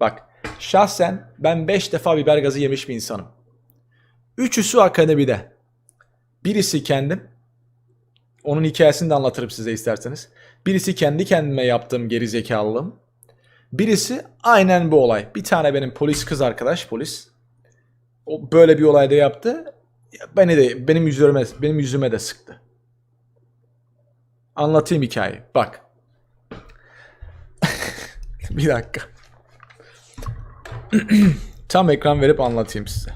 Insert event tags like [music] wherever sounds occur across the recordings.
Bak şahsen ben 5 defa biber gazı yemiş bir insanım. Üçüsü akademide. Birisi kendim. Onun hikayesini de anlatırım size isterseniz. Birisi kendi kendime yaptığım gerizekalılığım. Birisi aynen bu olay. Bir tane benim polis kız arkadaş polis. O böyle bir olayda yaptı. Beni de benim yüzüme benim yüzüme de sıktı. Anlatayım hikayeyi. Bak. [laughs] bir dakika. [clears throat] Tam ekran verip anlatayım size.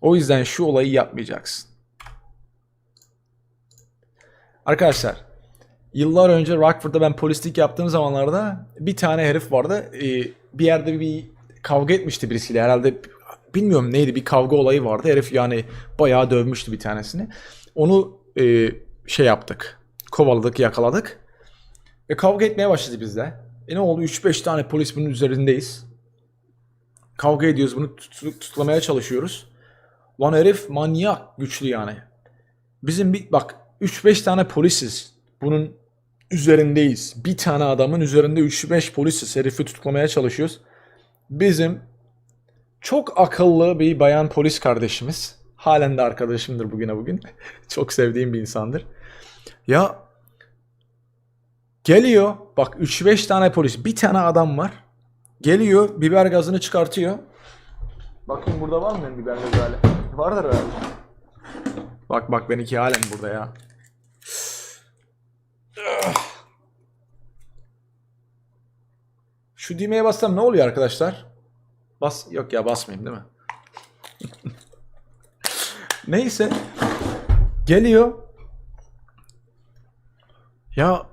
O yüzden şu olayı yapmayacaksın. Arkadaşlar, yıllar önce Rockford'da ben polislik yaptığım zamanlarda bir tane herif vardı. Ee, bir yerde bir kavga etmişti birisiyle herhalde bilmiyorum neydi bir kavga olayı vardı. Herif yani bayağı dövmüştü bir tanesini. Onu e, şey yaptık. Kovaladık, yakaladık. Ve kavga etmeye başladı bizde. E ne oldu? 3-5 tane polis bunun üzerindeyiz. Kavga ediyoruz. Bunu tut- tutlamaya çalışıyoruz. Lan herif manyak güçlü yani. Bizim bir bak 3-5 tane polisiz. Bunun üzerindeyiz. Bir tane adamın üzerinde 3-5 polisiz. Herifi tutuklamaya çalışıyoruz. Bizim çok akıllı bir bayan polis kardeşimiz. Halen de arkadaşımdır bugüne bugün. [laughs] çok sevdiğim bir insandır. Ya geliyor bak 3-5 tane polis. Bir tane adam var. Geliyor biber gazını çıkartıyor. Bakın burada var mı benim biber gazı hali? Vardır herhalde. Bak bak benimki halen burada ya. Şu düğmeye bassam ne oluyor arkadaşlar? Bas yok ya basmayayım değil mi? [laughs] Neyse. Geliyor. Ya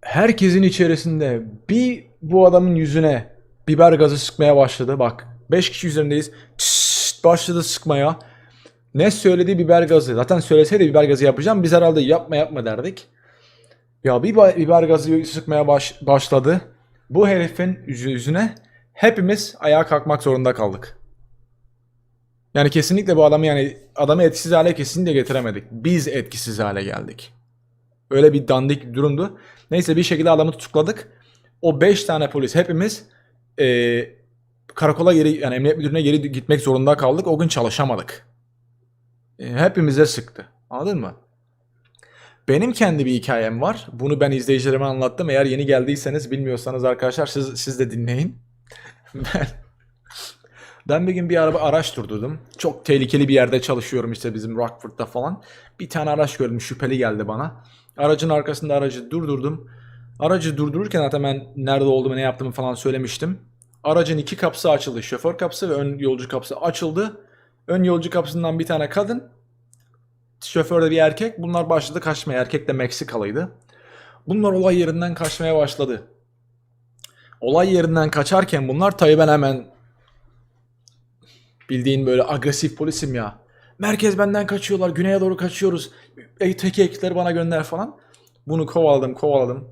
herkesin içerisinde bir bu adamın yüzüne biber gazı sıkmaya başladı. Bak 5 kişi üzerindeyiz. Çıst, başladı sıkmaya. Ne söyledi biber gazı. Zaten söyleseydi biber gazı yapacağım. Biz herhalde yapma yapma derdik. Ya ba- biber gazı sıkmaya baş- başladı. Bu herifin yüzü- yüzüne hepimiz ayağa kalkmak zorunda kaldık. Yani kesinlikle bu adamı yani adamı etkisiz hale kesinlikle getiremedik. Biz etkisiz hale geldik. Öyle bir dandik durumdu. Neyse bir şekilde adamı tutukladık. O 5 tane polis hepimiz eee, karakola geri yani emniyet müdürlüğüne geri gitmek zorunda kaldık. O gün çalışamadık. E, hepimize sıktı. Anladın mı? Benim kendi bir hikayem var. Bunu ben izleyicilerime anlattım. Eğer yeni geldiyseniz bilmiyorsanız arkadaşlar siz, siz de dinleyin. [laughs] ben ben bir gün bir araba araç durdurdum. Çok tehlikeli bir yerde çalışıyorum işte bizim Rockford'da falan. Bir tane araç gördüm şüpheli geldi bana. Aracın arkasında aracı durdurdum. Aracı durdururken zaten ben nerede olduğumu ne yaptığımı falan söylemiştim. Aracın iki kapısı açıldı. Şoför kapısı ve ön yolcu kapısı açıldı. Ön yolcu kapısından bir tane kadın. Şoförde bir erkek. Bunlar başladı kaçmaya. Erkek de Meksikalıydı. Bunlar olay yerinden kaçmaya başladı. Olay yerinden kaçarken bunlar tabii ben hemen bildiğin böyle agresif polisim ya. Merkez benden kaçıyorlar. Güneye doğru kaçıyoruz. Ey teki ekipleri bana gönder falan. Bunu kovaladım kovaladım.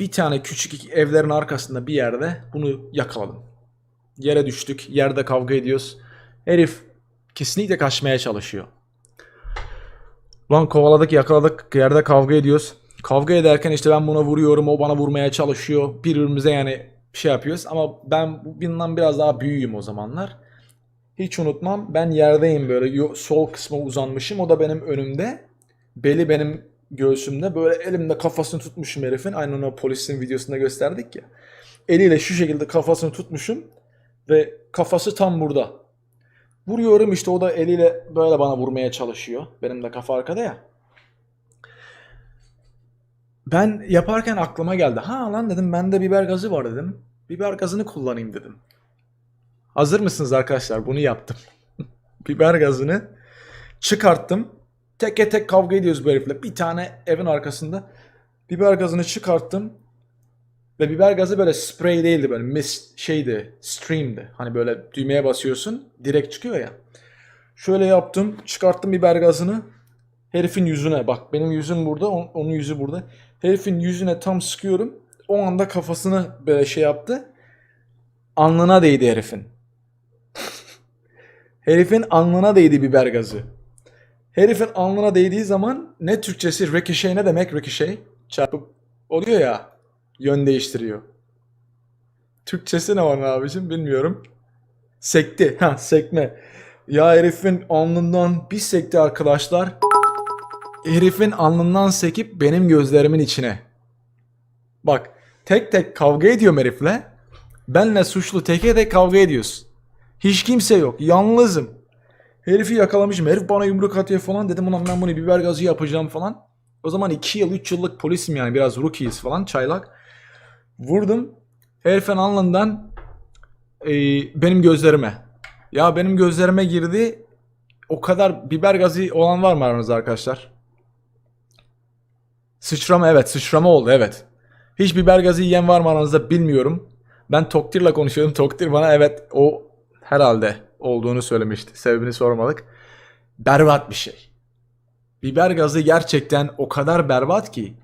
Bir tane küçük evlerin arkasında bir yerde bunu yakaladım. Yere düştük. Yerde kavga ediyoruz. Herif kesinlikle kaçmaya çalışıyor. Lan kovaladık yakaladık yerde kavga ediyoruz. Kavga ederken işte ben buna vuruyorum o bana vurmaya çalışıyor. Birbirimize yani şey yapıyoruz ama ben bundan biraz daha büyüğüm o zamanlar. Hiç unutmam ben yerdeyim böyle sol kısma uzanmışım o da benim önümde. Beli benim göğsümde böyle elimde kafasını tutmuşum herifin. Aynen o polisin videosunda gösterdik ya. Eliyle şu şekilde kafasını tutmuşum ve kafası tam burada. Vuruyorum işte o da eliyle böyle bana vurmaya çalışıyor. Benim de kafa arkada ya. Ben yaparken aklıma geldi. Ha lan dedim bende biber gazı var dedim. Biber gazını kullanayım dedim. Hazır mısınız arkadaşlar? Bunu yaptım. [laughs] biber gazını çıkarttım. Teke tek kavga ediyoruz bu herifle. Bir tane evin arkasında. Biber gazını çıkarttım. Ve biber gazı böyle sprey değildi böyle mist şeydi, stream'di. Hani böyle düğmeye basıyorsun direkt çıkıyor ya. Şöyle yaptım, çıkarttım biber gazını. Herifin yüzüne bak benim yüzüm burada, on- onun yüzü burada. Herifin yüzüne tam sıkıyorum. O anda kafasını böyle şey yaptı. Alnına değdi herifin. [laughs] herifin alnına değdi biber gazı. Herifin alnına değdiği zaman ne Türkçesi ricochet ne demek ricochet? Çarpıp oluyor ya yön değiştiriyor. Türkçesi ne var abicim bilmiyorum. Sekti. Ha sekme. Ya herifin alnından bir sekti arkadaşlar. Herifin alnından sekip benim gözlerimin içine. Bak tek tek kavga ediyorum herifle. Benle suçlu teke tek kavga ediyoruz. Hiç kimse yok. Yalnızım. Herifi yakalamışım. Herif bana yumruk atıyor falan. Dedim ulan ben bunu biber gazı yapacağım falan. O zaman 2 yıl 3 yıllık polisim yani. Biraz rookies falan çaylak. Vurdum. Herifin alnından e, benim gözlerime. Ya benim gözlerime girdi. O kadar biber gazı olan var mı aranızda arkadaşlar? Sıçrama evet sıçrama oldu evet. Hiç biber gazı yiyen var mı aranızda bilmiyorum. Ben Toktir'le konuşuyordum. Toktir bana evet o herhalde olduğunu söylemişti. Sebebini sormadık. Berbat bir şey. Biber gazı gerçekten o kadar berbat ki.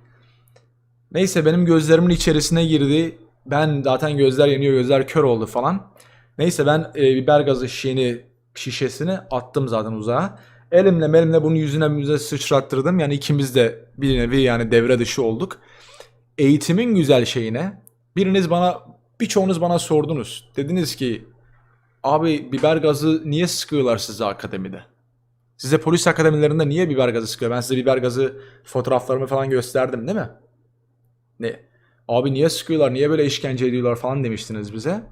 Neyse benim gözlerimin içerisine girdi. Ben zaten gözler yanıyor, gözler kör oldu falan. Neyse ben e, biber gazı şişeni, şişesini attım zaten uzağa. Elimle melimle bunun yüzüne müze sıçrattırdım. Yani ikimiz de bir nevi yani devre dışı olduk. Eğitimin güzel şeyine biriniz bana birçoğunuz bana sordunuz. Dediniz ki abi biber gazı niye sıkıyorlar size akademide? Size polis akademilerinde niye biber gazı sıkıyor? Ben size biber gazı fotoğraflarımı falan gösterdim değil mi? Ne? Abi niye sıkıyorlar? Niye böyle işkence ediyorlar falan demiştiniz bize.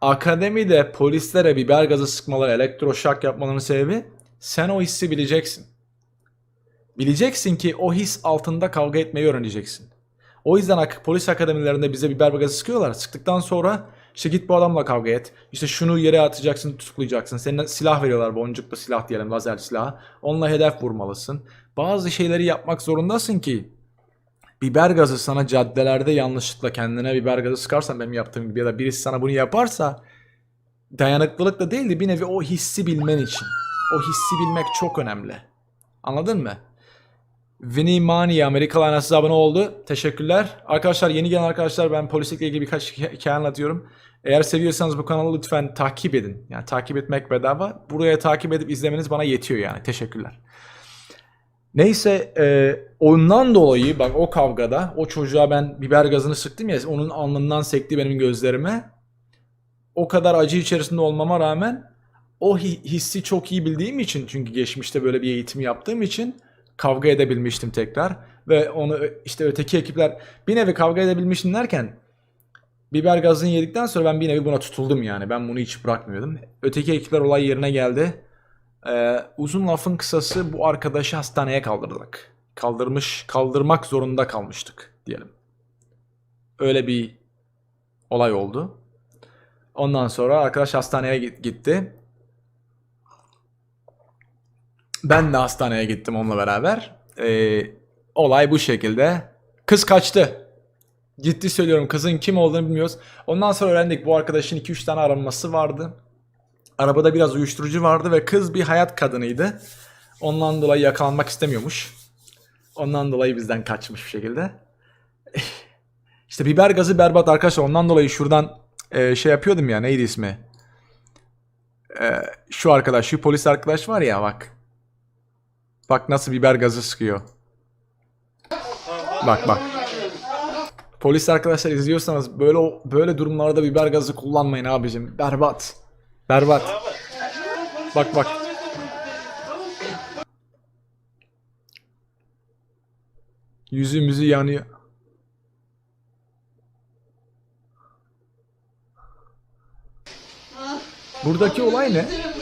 Akademide polislere biber gazı sıkmaları, elektroşok yapmalarının sebebi sen o hissi bileceksin. Bileceksin ki o his altında kavga etmeyi öğreneceksin. O yüzden polis akademilerinde bize biber gazı sıkıyorlar. Sıktıktan sonra işte git bu adamla kavga et. İşte şunu yere atacaksın, tutuklayacaksın. Senin silah veriyorlar, boncuklu silah diyelim, lazer silahı. Onunla hedef vurmalısın. Bazı şeyleri yapmak zorundasın ki biber gazı sana caddelerde yanlışlıkla kendine biber gazı sıkarsan benim yaptığım gibi ya da birisi sana bunu yaparsa dayanıklılık da değil de bir nevi o hissi bilmen için. O hissi bilmek çok önemli. Anladın mı? Vinny Mani Amerikalı anası abone oldu. Teşekkürler. Arkadaşlar yeni gelen arkadaşlar ben polislikle ilgili birkaç hikaye anlatıyorum. Eğer seviyorsanız bu kanalı lütfen takip edin. Yani takip etmek bedava. Buraya takip edip izlemeniz bana yetiyor yani. Teşekkürler. Neyse e, ondan dolayı bak o kavgada o çocuğa ben biber gazını sıktım ya onun alnından sekti benim gözlerime. O kadar acı içerisinde olmama rağmen o hi- hissi çok iyi bildiğim için çünkü geçmişte böyle bir eğitim yaptığım için kavga edebilmiştim tekrar ve onu işte öteki ekipler bir nevi kavga edebilmiştim derken biber gazını yedikten sonra ben bir nevi buna tutuldum yani ben bunu hiç bırakmıyordum. Öteki ekipler olay yerine geldi. Ee, uzun lafın kısası bu arkadaşı hastaneye kaldırdık. Kaldırmış, kaldırmak zorunda kalmıştık diyelim. Öyle bir olay oldu. Ondan sonra arkadaş hastaneye git- gitti. Ben de hastaneye gittim onunla beraber. Ee, olay bu şekilde. Kız kaçtı. Ciddi söylüyorum kızın kim olduğunu bilmiyoruz. Ondan sonra öğrendik bu arkadaşın 2-3 tane aranması vardı. Arabada biraz uyuşturucu vardı ve kız bir hayat kadınıydı. Ondan dolayı yakalanmak istemiyormuş. Ondan dolayı bizden kaçmış bir şekilde. [laughs] işte biber gazı berbat arkadaşlar. Ondan dolayı şuradan e, şey yapıyordum ya neydi ismi? E, şu arkadaş, şu polis arkadaş var ya bak. Bak nasıl biber gazı sıkıyor. Bak bak. Polis arkadaşlar izliyorsanız böyle böyle durumlarda biber gazı kullanmayın abicim. Berbat. Berbat. Bak bak. Yüzü müzü yanıyor. Buradaki olay ne?